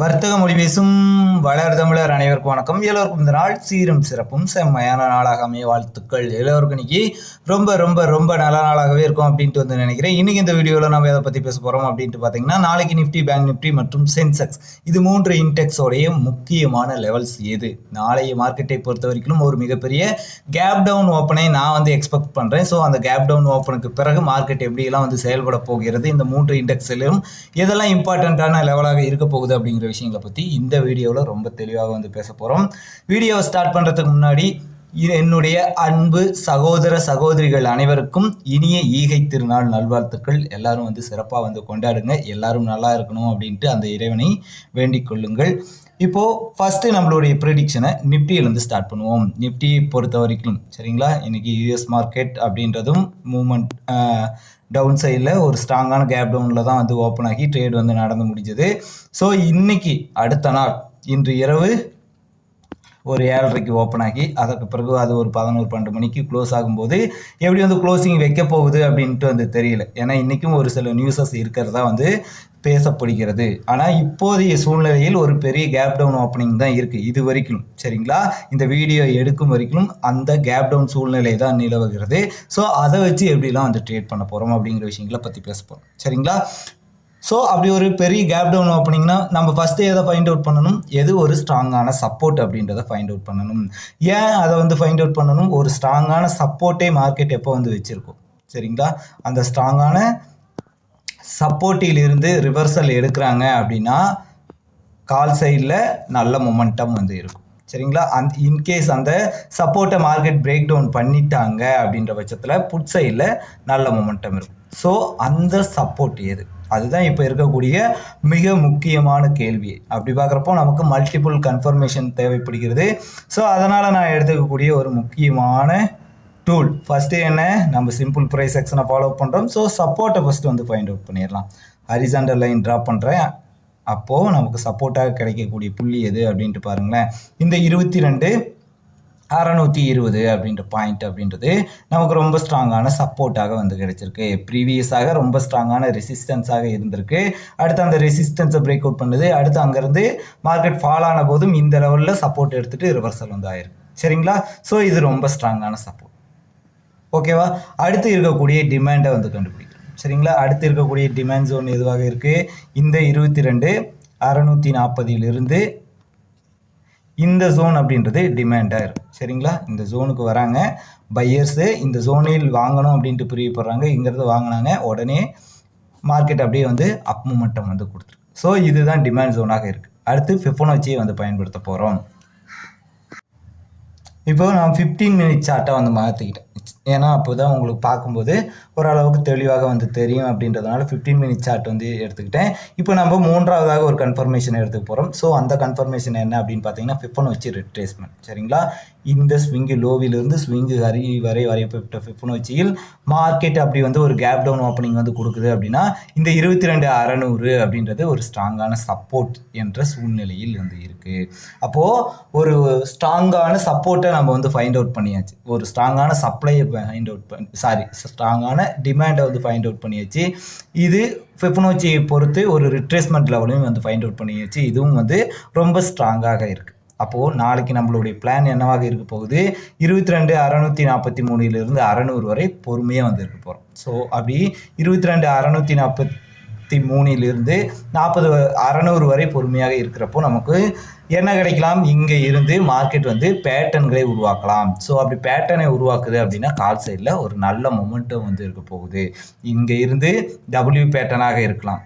வர்த்தக மொழி பேசும் வளர் தமிழர் அனைவருக்கும் வணக்கம். எல்லோருக்கும் இந்த நாள் சீரும் சிறப்பும் செம்மையான நாளாக அமைய வாழ்த்துக்கள். எல்லோருக்கும் இன்னைக்கு ரொம்ப ரொம்ப ரொம்ப நல்ல நாளாகவே இருக்கும் அப்படின்ட்டு வந்து நினைக்கிறேன். இன்னைக்கு இந்த வீடியோவில் நம்ம எதை பற்றி பேச போகிறோம் அப்படின்ட்டு பார்த்தீங்கன்னா நாளைக்கு நிஃப்டி பேங்க் நிஃப்டி மற்றும் சென்செக்ஸ். இது மூன்று இன்டெக்ஸோடைய முக்கியமான லெவல்ஸ் எது? நாளைய மார்க்கெட்டை பொறுத்த வரைக்கும் ஒரு மிகப்பெரிய கேப் டவுன் ஓப்பனை நான் வந்து எக்ஸ்பெக்ட் பண்ணுறேன் ஸோ அந்த கேப் டவுன் ஓப்பனுக்கு பிறகு மார்க்கெட் எப்படியெல்லாம் வந்து செயல்பட போகிறது? இந்த மூன்று இண்டெக்ஸிலும் எதெல்லாம் இம்பார்ட்டண்ட்டான லெவலாக இருக்க போகுது அப்படிங்கிற விஷயங்களை பற்றி இந்த வீடியோவில் ரொம்ப தெளிவாக வந்து பேச போகிறோம் வீடியோவை ஸ்டார்ட் பண்ணுறதுக்கு முன்னாடி என்னுடைய அன்பு சகோதர சகோதரிகள் அனைவருக்கும் இனிய ஈகை திருநாள் நல்வாழ்த்துக்கள். எல்லாரும் வந்து சிறப்பாக வந்து கொண்டாடுங்க. எல்லாரும் நல்லா இருக்கணும் அப்படின்ட்டு அந்த இறைவனை வேண்டிக் கொள்ளுங்கள். இப்போது ஃபஸ்ட்டு நம்மளுடைய ப்ரிடிக்ஷனை நிஃப்டியிலேருந்து ஸ்டார்ட் பண்ணுவோம். நிப்டியை பொறுத்த வரைக்கும் சரிங்களா இன்றைக்கி யூஎஸ் மார்க்கெட் அப்படின்றதும் மூமெண்ட் டவுன் சைடில் ஒரு ஸ்ட்ராங்கான கேப் டவுனில் தான் வந்து ஓப்பன் ஆகி ட்ரேட் வந்து நடந்து முடிஞ்சது. ஸோ இன்னைக்கு அடுத்த நாள் இன்று இரவு ஒரு ஏழரைக்கு ஓப்பன் ஆகி அதற்கு பிறகு அது ஒரு பதினோரு பன்னெண்டு மணிக்கு க்ளோஸ் ஆகும்போது எப்படி வந்து க்ளோசிங் வைக்க போகுது அப்படின்ட்டு வந்து தெரியல. ஏன்னா இன்றைக்கும் ஒரு சில நியூஸஸ் இருக்கிறதா வந்து பேசப்படுகிறது. ஆனால் இப்போதைய சூழ்நிலையில் ஒரு பெரிய கேப் டவுன் ஓப்பனிங் தான் இருக்குது இது வரைக்கும். சரிங்களா? இந்த வீடியோ எடுக்கும் வரைக்கும் அந்த கேப் டவுன் சூழ்நிலை தான் நிலவுகிறது. ஸோ அதை வச்சு எப்படிலாம் வந்து ட்ரேட் பண்ண போகிறோம் அப்படிங்கிற விஷயங்களை பற்றி பேச போகிறோம் சரிங்களா? ஸோ அப்படி ஒரு பெரிய கேப் டவுன் ஓப்பனிங்னா நம்ம ஃபஸ்ட்டு எதை ஃபைண்ட் அவுட் பண்ணணும்? எது ஒரு ஸ்ட்ராங்கான சப்போர்ட் அப்படின்றத ஃபைண்ட் அவுட் பண்ணணும். ஏன் அதை வந்து ஃபைண்ட் அவுட் பண்ணணும்? ஒரு ஸ்ட்ராங்கான சப்போர்ட்டே மார்க்கெட் எப்போ வந்து வச்சுருக்கோம்? சரிங்களா? அந்த ஸ்ட்ராங்கான சப்போர்ட்டிலிருந்து ரிவர்சல் எடுக்கிறாங்க அப்படின்னா கால் சைடில் நல்ல மொமெண்டம் வந்து இருக்கும். சரிங்களா? அந் இன்கேஸ் அந்த சப்போர்ட்டை மார்க்கெட் பிரேக் டவுன் பண்ணிட்டாங்க அப்படின்ற பட்சத்தில் புட் சைடில் நல்ல மொமெண்டம் இருக்கும். ஸோ அந்த சப்போர்ட் எது அதுதான் இப்போ இருக்கக்கூடிய மிக முக்கியமான கேள்வி. அப்படி பார்க்குறப்போ நமக்கு மல்டிபிள் கன்ஃபர்மேஷன் தேவைப்படுகிறது. ஸோ அதனால் நான் எடுத்துக்கக்கூடிய ஒரு முக்கியமான டூல் ஃபஸ்ட்டு என்ன? நம்ம சிம்பிள் ப்ரைஸ் செக்ஷனை ஃபாலோ பண்ணுறோம் ஸோ சப்போர்ட்டை ஃபஸ்ட்டு வந்து ஃபைண்ட் அவுட் பண்ணிடலாம். ஹரிசாண்டல் லைன் ட்ரா பண்ணுறேன் அப்போது நமக்கு சப்போர்ட்டாக கிடைக்கக்கூடிய புள்ளி எது அப்படின்ட்டு பாருங்களேன். இந்த இருபத்தி ரெண்டு அறநூற்றி இருபது அப்படின்ற பாயிண்ட் அப்படின்றது நமக்கு ரொம்ப ஸ்ட்ராங்கான சப்போர்ட்டாக வந்து கிடைச்சிருக்கு. ப்ரீவியஸாக ரொம்ப ஸ்ட்ராங்கான ரெசிஸ்டன்ஸாக இருந்திருக்கு. அடுத்து அந்த ரெசிஸ்டன்ஸை பிரேக் அவுட் பண்ணுது. அடுத்து அங்கேருந்து மார்க்கெட் ஃபால் ஆன போதும் இந்த லெவலில் சப்போர்ட் எடுத்துகிட்டு ரிவர்சல் வந்து ஆயிருக்கு. சரிங்களா? ஸோ இது ரொம்ப ஸ்ட்ராங்கான சப்போர்ட் ஓகேவா அடுத்து இருக்கக்கூடிய டிமாண்டை வந்து கண்டுபிடிக்கிறோம் சரிங்களா? அடுத்து இருக்கக்கூடிய டிமாண்ட் ஜோன் எதுவாக இருக்குது இந்த இருபத்தி ரெண்டு அறநூற்றி நாற்பதிலிருந்து இந்த ஜோன் அப்படின்றது டிமாண்டர் இருக்கும் சரிங்களா? இந்த ஜோனுக்கு வராங்க. பையர்ஸு இந்த ஜோனில் வாங்கணும் அப்படின்ட்டு பிரியப்படுறாங்க. இங்கிறது வாங்கினாங்க. உடனே மார்க்கெட் அப்படியே வந்து அப் மூமெண்டம் வந்து கொடுத்துருக்கு. ஸோ இதுதான் டிமாண்ட் ஜோனாக இருக்குது அடுத்து ஃபிஃபோனோச்சியை வந்து பயன்படுத்த போகிறோம் இப்போ நான் ஃபிஃப்டீன் மினிட் சார்ட்டாக வந்து மாற்றிக்கிட்டேன் ஏன்னா அப்போ தான் உங்களுக்கு பார்க்கும்போது ஓரளவுக்கு தெளிவாக வந்து தெரியும் அப்படின்றதுனால ஃபிஃப்டீன் மினிட் சார்ட் வந்து எடுத்துக்கிட்டேன். இப்போ நம்ம மூன்றாவதாக ஒரு கன்ஃபர்மேஷன் எடுத்துக்க போகிறோம் ஸோ அந்த கன்ஃபர்மேஷன் என்ன அப்படின்னு பார்த்தீங்கன்னா ஃபிஃபன் வச்சு ரிட்ரேஸ்மெண்ட் சரிங்களா? இந்த ஸ்விங்கு லோவிலிருந்து ஸ்விங்கு ஹரி வரை வரையப்பட்ட ஃபிஃபன் வச்சியில் மார்க்கெட் அப்படி வந்து ஒரு கேப் டவுன் ஓப்பனிங் வந்து கொடுக்குது அப்படின்னா இந்த இருபத்தி ரெண்டு அறநூறு அப்படின்றது ஒரு ஸ்ட்ராங்கான சப்போர்ட் என்ற சூழ்நிலையில் வந்து இருக்குது அப்போது ஒரு ஸ்ட்ராங்கான சப்போர்ட்டை நம்ம வந்து ஃபைண்ட் அவுட் பண்ணியாச்சு. ஒரு ஸ்ட்ராங்கான சப்ளையை ஃபைண்ட் அவுட் பண்ணி சாரி ஸ்ட்ராங்கான டிமாண்டை வந்து ஃபைண்ட் அவுட் பண்ணியாச்சு. இது ஃபிஃபனோச்சியை பொறுத்து ஒரு ரிட்ரேஸ்மெண்ட் லெவலையும் வந்து ஃபைண்ட் அவுட் பண்ணியாச்சு. இதுவும் வந்து ரொம்ப ஸ்ட்ராங்காக இருக்குது அப்போது நாளைக்கு நம்மளுடைய பிளான் என்னவாக இருக்க போகுது? இருபத்தி ரெண்டு அறநூற்றி நாற்பத்தி மூணுலேருந்து அறநூறு வரை பொறுமையாக வந்து இருக்க போகிறோம் ஸோ அப்படி இருபத்தி ரெண்டு அறநூற்றி நாற்பத்தி மூணிலிருந்து நாற்பது அறநூறு வரை பொறுமையாக இருக்கிறப்போ நமக்கு என்ன கிடைக்கலாம்? இங்கே இருந்து மார்க்கெட் வந்து பேட்டர்ன்களை உருவாக்கலாம். ஸோ அப்படி பேட்டர்னை உருவாக்குது அப்படின்னா கால் சைடில் ஒரு நல்ல மொமெண்டம் வந்து இருக்க போகுது. இங்கே இருந்து டபிள்யூ பேட்டர்னாக இருக்கலாம்.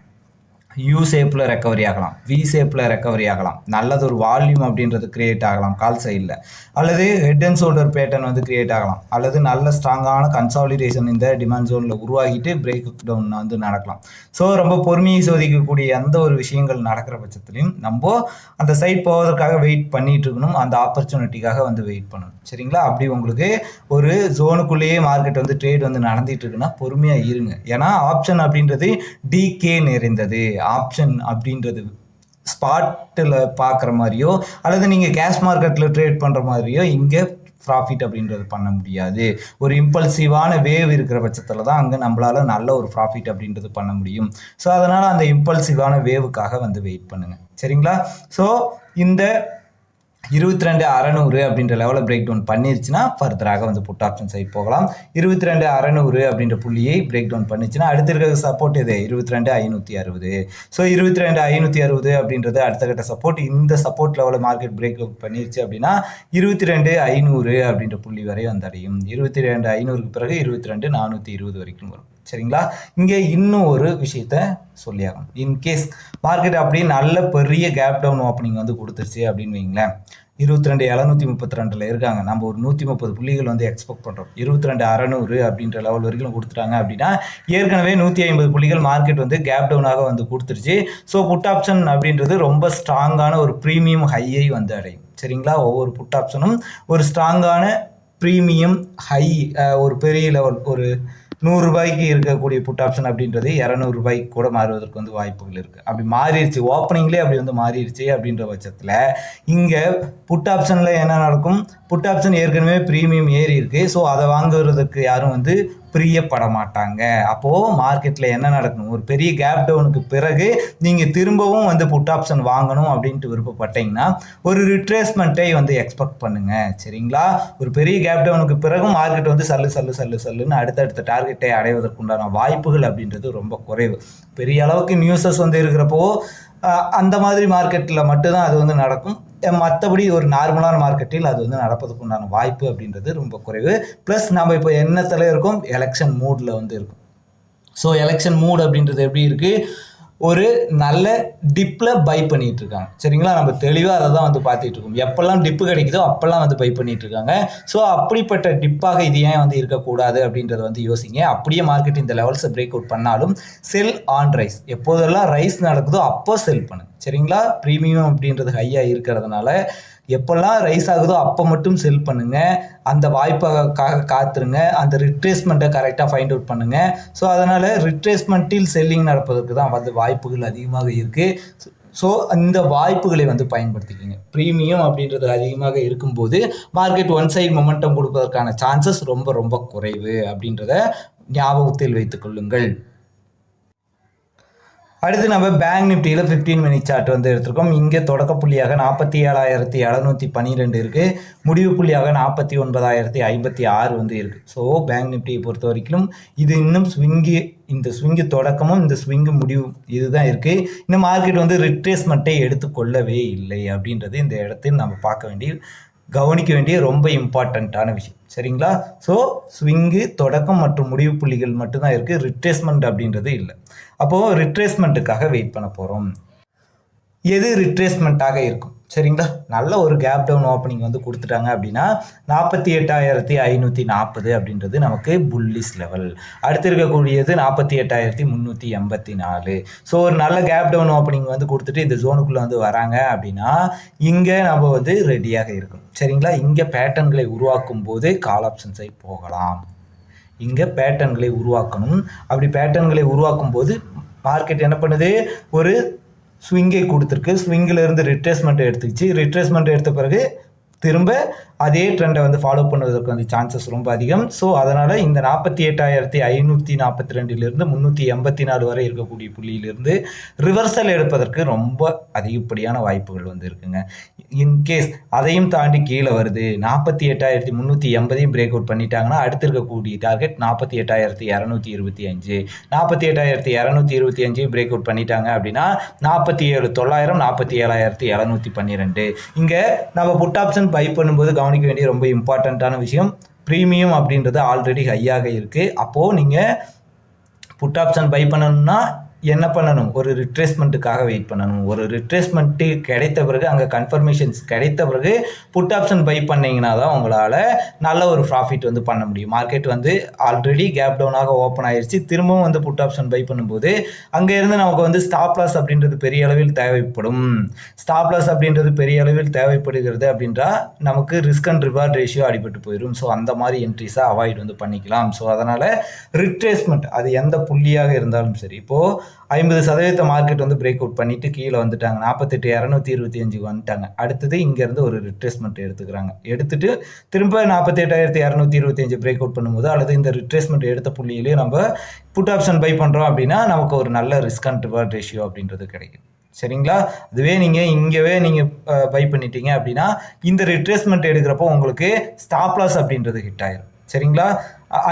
யூ ஷேப்பில் ரெக்கவரி ஆகலாம் வி ஷேப்பில் ரெக்கவரி ஆகலாம். நல்லது ஒரு வால்யூம் அப்படின்றது கிரியேட் ஆகலாம் கால் சைடில் அல்லது ஹெட் அண்ட் ஷோல்டர் பேட்டர்ன் வந்து கிரியேட் ஆகலாம். அல்லது நல்ல ஸ்ட்ராங்கான கன்சாலிடேஷன் இந்த டிமாண்ட் ஜோனில் உருவாகிட்டு பிரேக் டவுன் வந்து நடக்கலாம். ஸோ ரொம்ப பொறுமையை சோதிக்கக்கூடிய எந்த ஒரு விஷயங்கள் நடக்கிற பட்சத்துலையும் நம்ம அந்த சைட் போவதற்காக வெயிட் பண்ணிட்டு இருக்கணும். அந்த ஆப்பர்ச்சுனிட்டிக்காக வந்து வெயிட் பண்ணணும். சரிங்களா? அப்படி உங்களுக்கு ஒரு ஜோனுக்குள்ளேயே மார்க்கெட் வந்து ட்ரேட் வந்து நடந்துட்டு இருக்குன்னா பொறுமையாக இருங்க. ஏன்னா ஆப்ஷன் அப்படின்றது டிகே நிறைந்தது. ஆப்ஷன் அப்படின்றது ஸ்பாட்டில் பார்க்குற மாதிரியோ அல்லது நீங்கள் கேஷ் மார்க்கெட்டில் ட்ரேட் பண்ணுற மாதிரியோ இங்கே ப்ராஃபிட் அப்படின்றது பண்ண முடியாது. ஒரு இம்பல்சிவான வேவ் இருக்கிற பட்சத்தில் தான் அங்கே நம்மளால் நல்ல ஒரு ப்ராஃபிட் அப்படின்றது பண்ண முடியும். ஸோ அதனால் அந்த இம்பல்சிவான வேவுக்காக வந்து வெயிட் பண்ணுங்கள் சரிங்களா? ஸோ இந்த இருபத்தி ரெண்டு அறநூறு அப்படின்ற லெவலில் பிரேக் டவுன் பண்ணிருச்சுன்னா ஃபர்தராக வந்து புட் ஆப்ஷன் சைட் போகலாம். இருபத்தி ரெண்டு அறநூறு அப்படின்ற புள்ளியை பிரேக் டவுன் பண்ணிச்சுன்னா அடுத்த இருக்கிற சப்போர்ட் இது இருபத்தி ரெண்டு ஐநூற்றி அறுபது. ஸோ இருபத்தி ரெண்டு ஐநூற்றி அறுபது அப்படின்றது அடுத்த கட்ட சப்போர்ட் இந்த சப்போர்ட் லெவலில் மார்க்கெட் பிரேக் அவுட் பண்ணிருச்சு அப்படின்னா இருபத்தி ரெண்டு ஐநூறு அப்படின்ற புள்ளி வரை வந்தடையும் இருபத்தி ரெண்டு ஐநூறுக்கு பிறகு இருபத்தி ரெண்டு நானூற்றி இருபது வரைக்கும் வரும். சரிங்களா? இங்கே இன்னும் ஒரு விஷயத்த சொல்லியாகும் இன்கேஸ் மார்க்கெட் அப்படியே நல்ல பெரிய கேப் டவுன் ஓப்பனிங் வந்து கொடுத்துருச்சு அப்படின்னு வைங்களேன் இருபத்தி ரெண்டு எழுநூத்தி முப்பத்தி ரெண்டில் இருக்காங்க. நம்ம ஒரு நூற்றி முப்பது புள்ளிகள் வந்து எக்ஸ்பெக்ட் பண்ணுறோம் இருபத்தி ரெண்டு அறநூறு அப்படின்ற லெவல் வரைக்கும் கொடுத்துட்டாங்க அப்படின்னா ஏற்கனவே நூற்றி ஐம்பது புள்ளிகள் மார்க்கெட் வந்து கேப் டவுனாக வந்து கொடுத்துருச்சு. ஸோ புட் ஆப்ஷன் அப்படின்றது ரொம்ப ஸ்ட்ராங்கான ஒரு ப்ரீமியம் ஹையை வந்து அடையும். சரிங்களா? ஒவ்வொரு புட் ஆப்ஷனும் ஒரு ஸ்ட்ராங்கான ப்ரீமியம் ஹை ஒரு பெரிய லெவல் ஒரு நூறுரூபாய்க்கு இருக்கக்கூடிய புட் ஆப்ஷன் அப்படின்றது இரநூறுபாய்க்கு கூட மாறுவதற்கு வந்து வாய்ப்புகள் இருக்குது அப்படி மாறிடுச்சு. ஓப்பனிங்லேயே அப்படி வந்து மாறிடுச்சு அப்படின்ற பட்சத்தில் இங்கே புட் ஆப்ஷனில் என்ன நடக்கும்? புட் ஆப்ஷன் ஏற்கனவே ப்ரீமியம் ஏறி இருக்குது ஸோ அதை வாங்குறதுக்கு யாரும் வந்து பிரியப்பட மாட்டாங்க அப்போது மார்க்கெட்டில் என்ன நடக்கணும்? ஒரு பெரிய கேப் டவுனுக்கு பிறகு நீங்கள் திரும்பவும் வந்து புட் ஆப்ஷன் வாங்கணும் அப்படின்ட்டு விருப்பப்பட்டீங்கன்னா ஒரு ரிட்ரேஸ்மெண்ட்டை வந்து எக்ஸ்பெக்ட் பண்ணுங்கள் சரிங்களா? ஒரு பெரிய கேப் டவுனுக்கு பிறகு மார்க்கெட் வந்து சல்லு சல்லு சல்லு சல்லுன்னு அடுத்தடுத்த டார்கெட்டை அடைவதற்குண்டான வாய்ப்புகள் அப்படின்றது ரொம்ப குறைவு. பெரிய அளவுக்கு நியூஸஸ் வந்து இருக்கிறப்போ அந்த மாதிரி மார்க்கெட்டில் மட்டும்தான் அது வந்து நடக்கும். மற்றபடி ஒரு நார்மலான மார்க்கெட்டில் அது வந்து நடப்பதுக்கு உண்டான வாய்ப்பு அப்படின்றது ரொம்ப குறைவு. ப்ளஸ் நம்ம இப்போ என்னத்தில் இருக்கும் எலெக்ஷன் மூடில் வந்து இருக்கும். ஸோ எலெக்ஷன் மூட் அப்படின்றது எப்படி இருக்குது ஒரு நல்ல டிப்பில் பை பண்ணிட்டு இருக்காங்க சரிங்களா? நம்ம தெளிவாக அதை தான் வந்து பார்த்துட்டு இருக்கோம். எப்பெல்லாம் டிப்பு கிடைக்குதோ அப்பெல்லாம் வந்து பை பண்ணிட்டு இருக்காங்க ஸோ அப்படிப்பட்ட டிப்பாக இது ஏன் வந்து இருக்கக்கூடாது அப்படின்றத வந்து யோசிங்க. அப்படியே மார்க்கெட் இந்த லெவல்ஸை பிரேக் அவுட் பண்ணாலும் செல் ஆன் ரைஸ் எப்போதெல்லாம் ரைஸ் நடக்குதோ அப்போ செல் பண்ணுங்க. சரிங்களா? ப்ரீமியம் அப்படின்றது ஹையாக இருக்கிறதுனால எப்போல்லாம் ரைஸ் ஆகுதோ அப்போ மட்டும் செல் பண்ணுங்கள் அந்த வாய்ப்புக்காக காத்துருங்க. அந்த ரிட்ரேஸ்மெண்ட்டை கரெக்டாக ஃபைண்ட் அவுட் பண்ணுங்கள் ஸோ அதனால் ரிட்ரேஸ்மெண்ட்டில் செல்லிங் நடப்பதற்கு தான் வந்து வாய்ப்புகள் அதிகமாக இருக்குது ஸோ அந்த வாய்ப்புகளை வந்து பயன்படுத்திக்கிங்க. ப்ரீமியம் அப்படின்றது அதிகமாக இருக்கும்போது மார்க்கெட் ஒன் சைடு மொமெண்டம் கொடுப்பதற்கான சான்சஸ் ரொம்ப ரொம்ப குறைவு அப்படின்றத ஞாபகத்தில் வைத்துக்கொள்ளுங்கள் அடுத்து நம்ம பேங்க் நிஃப்டியில் ஃபிஃப்டீன் மினிட் சார்ட் வந்து எடுத்திருக்கோம். இங்கே தொடக்க புள்ளியாக நாற்பத்தி ஏழாயிரத்தி எழுநூற்றி பன்னிரெண்டு இருக்குது முடிவு புள்ளியாக நாற்பத்தி ஒன்பதாயிரத்தி ஐம்பத்தி ஆறு வந்து இருக்குது ஸோ பேங்க் நிஃப்டியை பொறுத்த வரைக்கும் இது இன்னும் ஸ்விங்கி இந்த ஸ்விங்கு தொடக்கமும் இந்த ஸ்விங்கு முடிவு இதுதான் இருக்குது இந்த மார்க்கெட் வந்து ரிட்ரேஸ்மெண்ட்டை எடுத்துக்கொள்ளவே இல்லை அப்படின்றது இந்த இடத்தில் நம்ம பார்க்க வேண்டிய கவனிக்க வேண்டிய ரொம்ப இம்பார்ட்டண்ட்டான விஷயம். சரிங்களா? ஸோ ஸ்விங்கு தொடக்கம் மற்றும் முடிவு புள்ளிகள் மட்டும்தான் இருக்குது ரிட்ரேஸ்மெண்ட் அப்படின்றது இல்லை. அப்போது ரிட்ரேஸ்மெண்ட்டுக்காக வெயிட் பண்ண போகிறோம் எது ரிட்ரேஸ்மெண்ட்டாக இருக்கும்? சரிங்களா? நல்ல ஒரு கேப் டவுன் ஓப்பனிங் வந்து கொடுத்துட்டாங்க அப்படின்னா நாற்பத்தி எட்டாயிரத்தி ஐநூற்றி நாற்பது அப்படின்றது நமக்கு புல்லிஸ் லெவல் அடுத்து இருக்கக்கூடியது நாற்பத்தி எட்டாயிரத்தி முந்நூற்றி எண்பத்தி நாலு. ஸோ ஒரு நல்ல கேப் டவுன் ஓப்பனிங் வந்து கொடுத்துட்டு இந்த ஜோனுக்குள்ளே வந்து வராங்க அப்படின்னா இங்கே நம்ம வந்து ரெடியாக இருக்கணும். சரிங்களா? இங்கே பேட்டர்ன்களை உருவாக்கும் போது கால் ஆப்ஷன்ஸை போகலாம். இங்கே பேட்டர்ன்களை உருவாக்கணும். அப்படி பேட்டர்ன்களை உருவாக்கும் போது மார்க்கெட் என்ன பண்ணுது? ஒரு ஸ்விங்கை கொடுத்துருக்கு. ஸ்விங்கில் இருந்து ரிட்ரேஸ்மெண்ட் எடுத்துக்கிச்சு. ரிட்ரேஸ்மெண்ட் எடுத்த பிறகு திரும்ப அதே ட்ரெண்டை வந்து ஃபாலோ பண்ணுவதற்கு வந்து சான்சஸ் ரொம்ப அதிகம். ஸோ அதனால் இந்த நாற்பத்தி எட்டாயிரத்தி ஐநூற்றி நாற்பத்தி ரெண்டிலிருந்து முந்நூற்றி எண்பத்தி நாலு வரை இருக்கக்கூடிய புள்ளியிலிருந்து ரிவர்சல் எடுப்பதற்கு ரொம்ப அதிகப்படியான வாய்ப்புகள் வந்து இருக்குங்க. இன்கேஸ் அதையும் தாண்டி கீழே வருது. நாற்பத்தி எட்டாயிரத்தி முந்நூற்றி எண்பதையும் பிரேக் அவுட் பண்ணிட்டாங்கன்னா அடுத்து இருக்கக்கூடிய டார்கெட் நாற்பத்தி எட்டாயிரத்தி இரநூத்தி இருபத்தி அஞ்சு. நாற்பத்தி எட்டாயிரத்தி இரநூத்தி இருபத்தி அஞ்சையும் பிரேக் அவுட் பண்ணிட்டாங்க அப்படின்னா நாற்பத்தி ஏழு தொள்ளாயிரம் நாற்பத்தி ஏழாயிரத்தி இரநூத்தி பன்னிரெண்டு. இங்கே நம்ம புட் ஆப்ஷன் பை பண்ணும்போது கவனிக்க வேண்டிய ரொம்ப இம்பார்ட்டண்ட்டான விஷயம். ப்ரீமியம் அப்படின்றது ஆல்ரெடி ஹையாக இருக்குது அப்போது நீங்கள் புட் ஆப்ஷன் பை பண்ணணும்னா என்ன பண்ணணும்? ஒரு ரிட்ரேஸ்மெண்ட்டுக்காக வெயிட் பண்ணணும். ஒரு ரிட்ரேஸ்மெண்ட்டு கிடைத்த பிறகு அங்கே கன்ஃபர்மேஷன்ஸ் கிடைத்த பிறகு புட் ஆப்ஷன் பை பண்ணிங்கன்னா தான் உங்களால் நல்ல ஒரு ப்ராஃபிட் வந்து பண்ண முடியும். மார்க்கெட் வந்து ஆல்ரெடி கேப் டவுனாக ஓப்பன் ஆயிடுச்சு திரும்பவும் வந்து புட் ஆப்ஷன் பை பண்ணும்போது அங்கே இருந்து நமக்கு வந்து ஸ்டாப் லாஸ் அப்படின்றது பெரிய அளவில் தேவைப்படும். ஸ்டாப் லாஸ் அப்படின்றது பெரிய அளவில் தேவைப்படுகிறது அப்படின்றா நமக்கு ரிஸ்க் அண்ட் ரிவார்ட் ரேஷியோ அடிபட்டு போயிடும் ஸோ அந்த மாதிரி என்ட்ரிஸாக அவாய்ட் வந்து பண்ணிக்கலாம். ஸோ அதனால் ரிட்ரேஸ்மெண்ட் அது எந்த புள்ளியாக இருந்தாலும் சரி. இப்போது ஐம்பது சதவீத மார்க்கெட் வந்து பிரேக் அவுட் பண்ணிட்டு கீழே வந்துட்டாங்க. நாற்பத்தெட்டு இரநூத்தி இருபத்தி அஞ்சுக்கு வந்துட்டாங்க. அடுத்தது இங்கேருந்து ஒரு ரிட்ரேஸ்மெண்ட் எடுத்துக்கிறாங்க. எடுத்துட்டு திரும்ப நாற்பத்தெட்டாயிரத்தி இரநூத்தி இருபத்தி அஞ்சு பிரேக் அவுட் பண்ணும்போது அல்லது இந்த ரிட்ரேஸ்மெண்ட் எடுத்த புள்ளியிலே நம்ம புட் ஆப்ஷன் பை பண்ணுறோம் அப்படின்னா நமக்கு ஒரு நல்ல ரிஸ்க் அண்ட் ரிவார்ட் ரேஷியோ அப்படின்றது கிடைக்கும். சரிங்களா? அதுவே நீங்கள் இங்கேவே நீங்கள் பை பண்ணிட்டீங்க அப்படின்னா இந்த ரிட்ரேஸ்மெண்ட் எடுக்கிறப்போ உங்களுக்கு ஸ்டாப்லாஸ் அப்படின்றது ஹிட் ஆயிரும். சரிங்களா?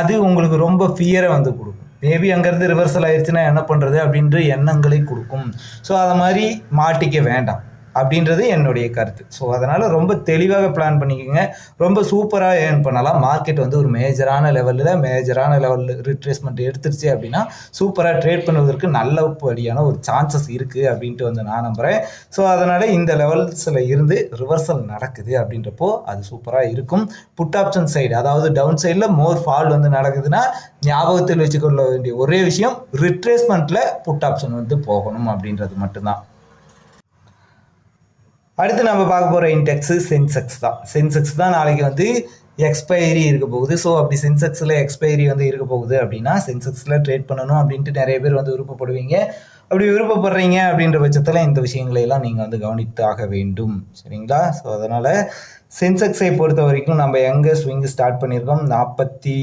அது உங்களுக்கு ரொம்ப ஃபியரை வந்து கொடுக்கும். மேபி அங்கேருந்து ரிவர்சல் ஆயிடுச்சுன்னா என்ன பண்ணுறது அப்படின்ற எண்ணங்களை கொடுக்கும். ஸோ அதை மாதிரி மாட்டிக்க வேண்டாம். அப்படின்றது என்னுடைய கருத்து. ஸோ அதனால் ரொம்ப தெளிவாக பிளான் பண்ணிக்கோங்க. ரொம்ப சூப்பராக ஏர்ன் பண்ணலாம். மார்க்கெட் வந்து ஒரு மேஜரான லெவலில் மேஜரான லெவலில் ரிட்ரேஸ்மெண்ட் எடுத்துருச்சு அப்படின்னா சூப்பராக ட்ரேட் பண்ணுவதற்கு நல்ல வழியான ஒரு சான்சஸ் இருக்குது அப்படின்ட்டு வந்து நான் நம்புகிறேன் ஸோ அதனால் இந்த லெவல்ஸில் இருந்து ரிவர்சல் நடக்குது அப்படின்றப்போ அது சூப்பராக இருக்கும். புட் ஆப்ஷன் சைடு அதாவது டவுன் சைடில் மோர் ஃபால் வந்து நடக்குதுன்னா ஞாபகத்தில் வச்சுக்கொள்ள வேண்டிய ஒரே விஷயம் ரிட்ரேஸ்மெண்ட்டில் புட் ஆப்ஷன் வந்து போகணும் அப்படின்றது மட்டும்தான். அடுத்து நம்ம பார்க்க போகிற இன்டெக்ஸு சென்செக்ஸ் தான். சென்செக்ஸ் தான் நாளைக்கு வந்து எக்ஸ்பைரி இருக்க போகுது. ஸோ அப்படி சென்செக்ஸில் எக்ஸ்பைரி வந்து இருக்க போகுது அப்படின்னா சென்செக்ஸில் ட்ரேட் பண்ணணும் அப்படின்ட்டு நிறைய பேர் வந்து விருப்பப்படுவீங்க. அப்படி விருப்பப்படுறீங்க அப்படின்ற பட்சத்தில் இந்த விஷயங்களை எல்லாம் நீங்கள் வந்து கவனித்தாக வேண்டும். சரிங்களா? ஸோ அதனால் சென்செக்ஸை பொறுத்த வரைக்கும் நம்ம எங்கே ஸ்விங்கு ஸ்டார்ட் பண்ணியிருக்கோம்? நாற்பத்தி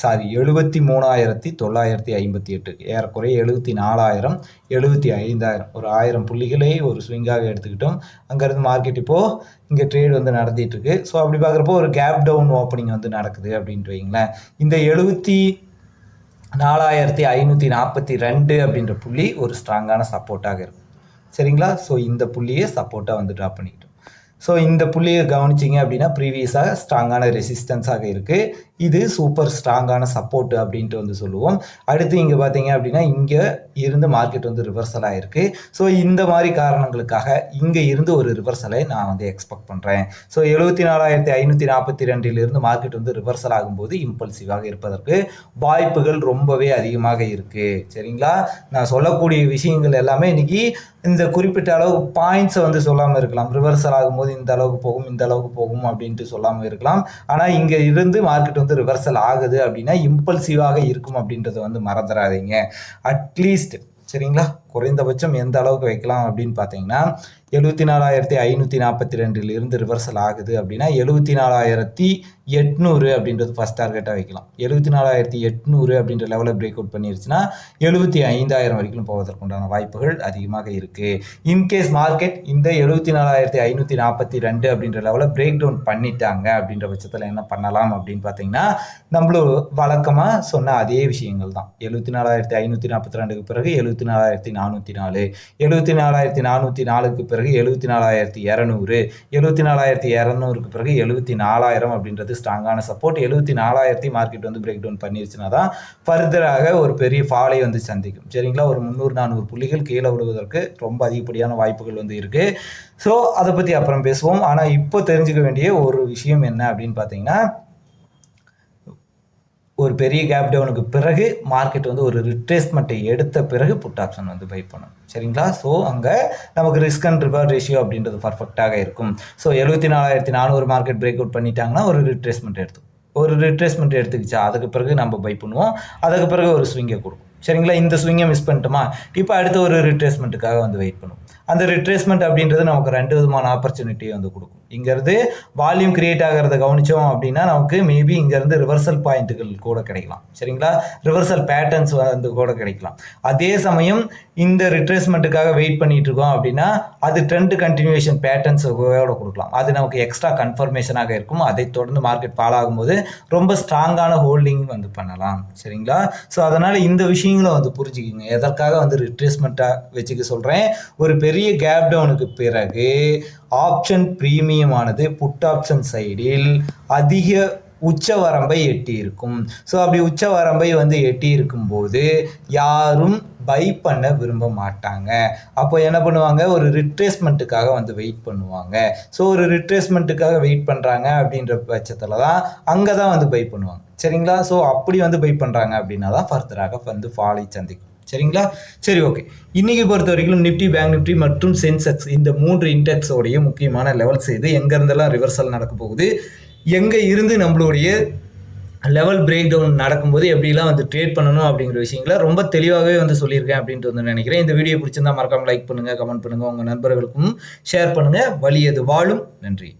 சாரி எழுபத்தி மூணாயிரத்தி தொள்ளாயிரத்தி ஐம்பத்தி எட்டு. ஏறக்குறைய எழுபத்தி நாலாயிரம் எழுபத்தி ஐந்தாயிரம். ஒரு ஆயிரம் புள்ளிகளை ஒரு ஸ்விங்காக எடுத்துக்கிட்டோம். அங்கேருந்து மார்க்கெட் இப்போது இங்கே ட்ரேட் வந்து நடத்திட்டு இருக்கு ஸோ அப்படி பார்க்குறப்போ ஒரு கேப் டவுன் ஓப்பனிங் வந்து நடக்குது அப்படின்ட்டு வைங்களேன் இந்த எழுபத்தி நாலாயிரத்தி ஐநூற்றி நாற்பத்தி ரெண்டு அப்படின்ற புள்ளி ஒரு ஸ்ட்ராங்கான சப்போர்ட்டாக இருக்கும். சரிங்களா? ஸோ இந்த புள்ளியே சப்போர்ட்டாக வந்து ட்ராப் பண்ணிக்கிட்டோம். ஸோ இந்த புள்ளியை கவனிச்சிங்க அப்படின்னா ப்ரீவியஸாக ஸ்ட்ராங்கான ரெசிஸ்டன்ஸாக இருக்குது இது சூப்பர் ஸ்ட்ராங்கான சப்போர்ட் அப்படின்ட்டு வந்து சொல்லுவோம். அடுத்து இங்கே பார்த்தீங்க அப்படின்னா இங்கே இருந்து மார்க்கெட் வந்து ரிவர்சல் ஆகிருக்கு ஸோ இந்த மாதிரி காரணங்களுக்காக இங்கே இருந்து ஒரு ரிவர்சலை நான் வந்து எக்ஸ்பெக்ட் பண்ணுறேன் ஸோ எழுபத்தி நாலாயிரத்தி ஐநூற்றி நாற்பத்தி ரெண்டிலிருந்து மார்க்கெட் வந்து ரிவர்சல் ஆகும்போது இம்பல்சிவாக இருப்பதற்கு வாய்ப்புகள் ரொம்பவே அதிகமாக இருக்குது சரிங்களா? நான் சொல்லக்கூடிய விஷயங்கள் எல்லாமே இன்றைக்கி இந்த குறிப்பிட்ட அளவு பாயிண்ட்ஸை வந்து சொல்லாமல் இருக்கலாம். ரிவர்சல் ஆகும்போது இந்த அளவுக்கு போகும் இந்த அளவுக்கு போகும் அப்படின்ட்டு சொல்லாமல் இருக்கலாம். ஆனால் இங்கே இருந்து மார்க்கெட் வந்து ரிவர்சல் ஆகுது அப்படின்னா இம்பல்சிவாக இருக்கும் அப்படின்றத வந்து மறந்துடாதீங்க அட்லீஸ்ட் சரிங்களா? குறைந்தபட்சம் எந்த அளவுக்கு வைக்கலாம் அப்படின்னு பார்த்தீங்கன்னா எழுபத்தி நாலாயிரத்தி ஐநூற்றி நாற்பத்தி ரெண்டில் இருந்து ரிவர்சல் ஆகுது அப்படின்னா எழுபத்தி நாலாயிரத்தி எட்நூறு அப்படின்றது ஃபஸ்ட் டார்கெட்டாக வைக்கலாம். எழுபத்தி நாலாயிரத்தி எட்நூறு அப்படின்ற லெவலில் பிரேக் அவுட் பண்ணிருச்சுன்னா எழுபத்தி ஐந்தாயிரம் வரைக்கும் போவதற்குண்டான வாய்ப்புகள் அதிகமாக இருக்குது இன்கேஸ் மார்க்கெட் இந்த எழுபத்தி நாலாயிரத்தி ஐநூற்றி நாற்பத்தி ரெண்டு அப்படின்ற லெவலில் பிரேக் டவுன் பண்ணிட்டாங்க அப்படின்ற பட்சத்தில் என்ன பண்ணலாம் அப்படின்னு பார்த்தீங்கன்னா நம்மளும் வழக்கமாக சொன்ன அதே விஷயங்கள் தான். எழுபத்தி நாலாயிரத்தி ஐநூற்றி நாற்பத்தி ரெண்டுக்கு பிறகு எழுபத்தி நாலாயிரத்தி நானூற்றி நாலு எழுபத்தி நாலாயிரத்தி நானூற்றி நாலுக்கு பிறகு எழுபத்தி நாலாயிரத்தி இரநூறு. எழுபத்தி நாலாயிரத்தி இரநூறுக்கு பிறகு எழுபத்தி நாலாயிரம் அப்படின்றது ஸ்ட்ராங்கான சப்போர்ட் எழுபத்தி நாலாயிரத்தி மார்க்கெட் வந்து பிரேக் டவுன் பண்ணிருச்சுன்னா தான் ஃபர்தராக ஒரு பெரிய ஃபாலை வந்து சந்திக்கும். சரிங்களா? ஒரு முந்நூறு நானூறு புள்ளிகள் கீழே விடுவதற்கு ரொம்ப அதிகப்படியான வாய்ப்புகள் வந்து இருக்குது ஸோ அதை பற்றி அப்புறம் பேசுவோம். ஆனால் இப்போ தெரிஞ்சுக்க வேண்டிய ஒரு விஷயம் என்ன அப்படின்னு பார்த்தீங்கன்னா ஒரு பெரிய கேப் டவுனுக்கு பிறகு மார்க்கெட் வந்து ஒரு ரிட்ரேஸ்மெண்ட்டை எடுத்த பிறகு புட் ஆப்ஷன் வந்து பை பண்ணணும். சரிங்களா? ஸோ அங்கே நமக்கு ரிஸ்க் அண்ட் ரிவார்ட் ரேஷியோ அப்படின்றது பர்ஃபெக்டாக இருக்கும். ஸோ எழுபத்தி நாலாயிரத்தி நானூறு மார்க்கெட் பிரேக் அவுட் பண்ணிட்டாங்கன்னா ஒரு ரிட்ரேஸ்மெண்ட் எடுத்து ஒரு ரிட்ரேஸ்மெண்ட் எடுத்துக்கிச்சா அதுக்கு பிறகு நம்ம பை பண்ணுவோம். அதுக்கு பிறகு ஒரு ஸ்விங்கை கொடுக்கும். சரிங்களா? இந்த ஸ்விங்கை மிஸ் பண்ணிட்டோமா? இப்போ அடுத்து ஒரு ரிட்ரேஸ்மெண்ட்டுக்காக வந்து வெயிட் பண்ணுவோம். அந்த ரிட்ரேஸ்மெண்ட் அப்படின்றது நமக்கு ரெண்டு விதமான ஆப்பர்ச்சுனிட்டியை வந்து கொடுக்கும். இங்கேருந்து வால்யூம் கிரியேட் ஆகிறத கவனித்தோம் அப்படின்னா நமக்கு மேபி இங்கேருந்து ரிவர்சல் பாயிண்ட்டுகள் கூட கிடைக்கலாம். சரிங்களா? ரிவர்சல் பேட்டர்ன்ஸ் வந்து கூட கிடைக்கலாம். அதே சமயம் இந்த ரிட்ரேஸ்மெண்ட்டுக்காக வெயிட் பண்ணிட்டு இருக்கோம் அப்படின்னா அது ட்ரெண்ட் கண்டினியூஷன் பேட்டர்ன்ஸ் கூட கொடுக்கலாம். அது நமக்கு எக்ஸ்ட்ரா கன்ஃபர்மேஷனாக இருக்கும். அதை தொடர்ந்து மார்க்கெட் ஃபால் ஆகும்போது ரொம்ப ஸ்ட்ராங்கான ஹோல்டிங் வந்து பண்ணலாம். சரிங்களா? ஸோ அதனால் இந்த விஷயங்களை வந்து புரிஞ்சுக்கிங்க. எதற்காக வந்து ரிட்ரேஸ்மெண்ட்டாக வச்சுக்க சொல்கிறேன் ஒரு பெரிய கேப் டவுனுக்கு பிறகு ஆப்ஷன் ப்ரீமியமானது புட் ஆப்ஷன் சைடில் அதிக உச்ச வரம்பை எட்டி இருக்கும் ஸோ அப்படி உச்ச வரம்பை வந்து எட்டி இருக்கும்போது யாரும் பை பண்ண விரும்ப மாட்டாங்க. அப்போ என்ன பண்ணுவாங்க? ஒரு ரிட்ரேஸ்மெண்ட்டுக்காக வந்து வெயிட் பண்ணுவாங்க. ஸோ ஒரு ரிட்ரேஸ்மெண்ட்டுக்காக வெயிட் பண்ணுறாங்க அப்படின்ற பட்சத்தில் தான் அங்கே தான் வந்து பை பண்ணுவாங்க. சரிங்களா? ஸோ அப்படி வந்து பை பண்ணுறாங்க அப்படின்னா தான் ஃபர்தராக வந்து ஃபாலை சந்திக்கும். சரிங்களா? சரி ஓகே இன்னைக்கு பொறுத்த வரைக்கும் நிஃப்டி பேங்க் நிஃப்டி மற்றும் சென்செக்ஸ் இந்த மூன்று இன்டெக்ஸோடைய முக்கியமான லெவல்ஸ் இது எங்கேருந்தெல்லாம் ரிவர்சல் நடக்க போகுது எங்கே இருந்து நம்மளுடைய லெவல் பிரேக் டவுன் நடக்கும்போது எப்படிலாம் வந்து ட்ரேட் பண்ணணும் அப்படிங்கிற விஷயங்களை ரொம்ப தெளிவாகவே வந்து சொல்லியிருக்கேன் அப்படின்ட்டு வந்து நினைக்கிறேன். இந்த வீடியோ பிடிச்சிருந்தா மறக்காமல் லைக் பண்ணுங்கள் கமெண்ட் பண்ணுங்கள் உங்கள் நண்பர்களுக்கும் ஷேர் பண்ணுங்கள் வலியது வாழும்? நன்றி.